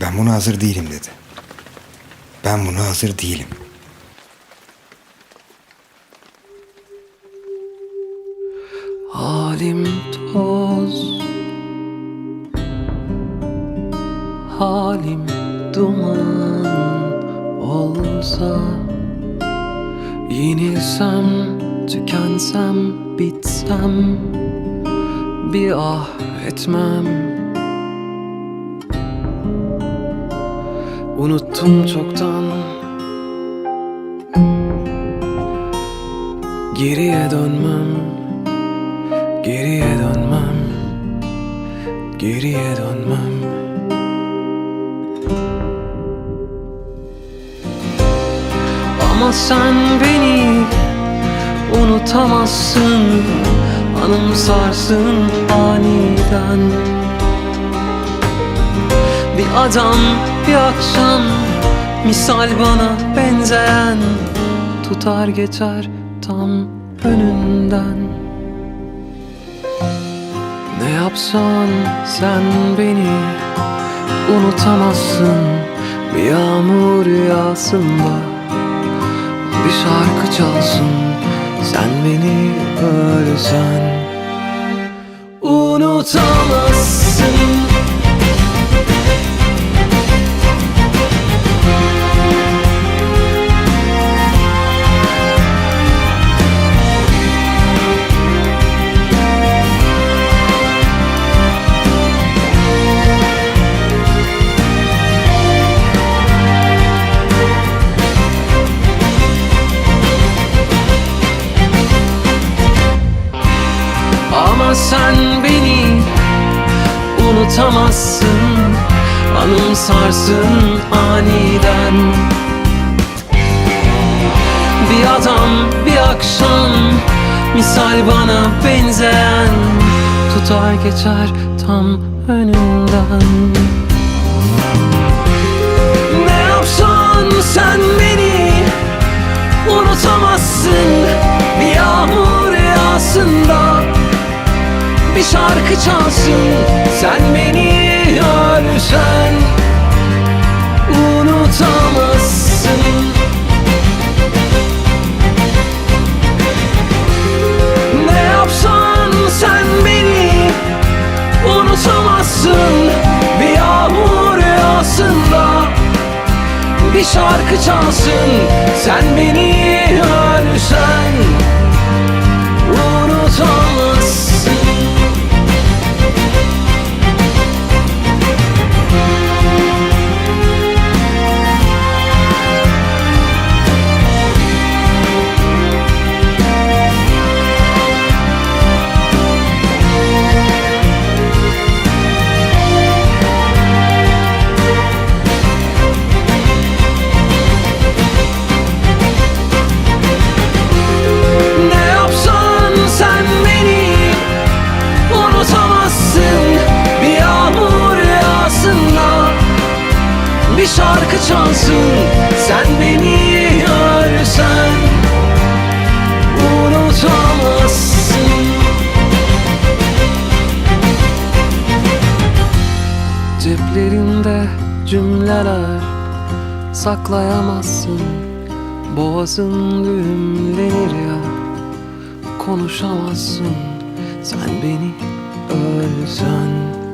Ben buna hazır değilim dedi. Ben buna hazır değilim. Halim toz Halim duman olsa Yenilsem, tükensem, bitsem Bir ah etmem Unuttum çoktan. Geriye dönmem Geriye dönmem Geriye dönmem. Ama sen beni unutamazsın Anımsarsın aniden Bir adam bir akşam. Misal bana benzeyen Tutar geçer tam önünden. Ne yapsan sen beni unutamazsın. Bir yağmur rüyasında Bir şarkı çalsın. Sen beni ölsen. Unutamazsın sen beni unutamazsın Anımsarsın aniden. Bir adam bir akşam Misal bana benzeyen Tutar geçer tam önünden bir şarkı çalsın. Sen beni ölsen Unutamazsın. Ne yapsan sen beni Unutamazsın. Bir yağmur yağsında Bir şarkı çalsın. Sen beni ölsen Unutamazsın çalsın. Sen beni ölsen Unutamazsın. Ceplerinde cümleler saklayamazsın. Boğazın düğümlenir ya Konuşamazsın. Sen beni ölsen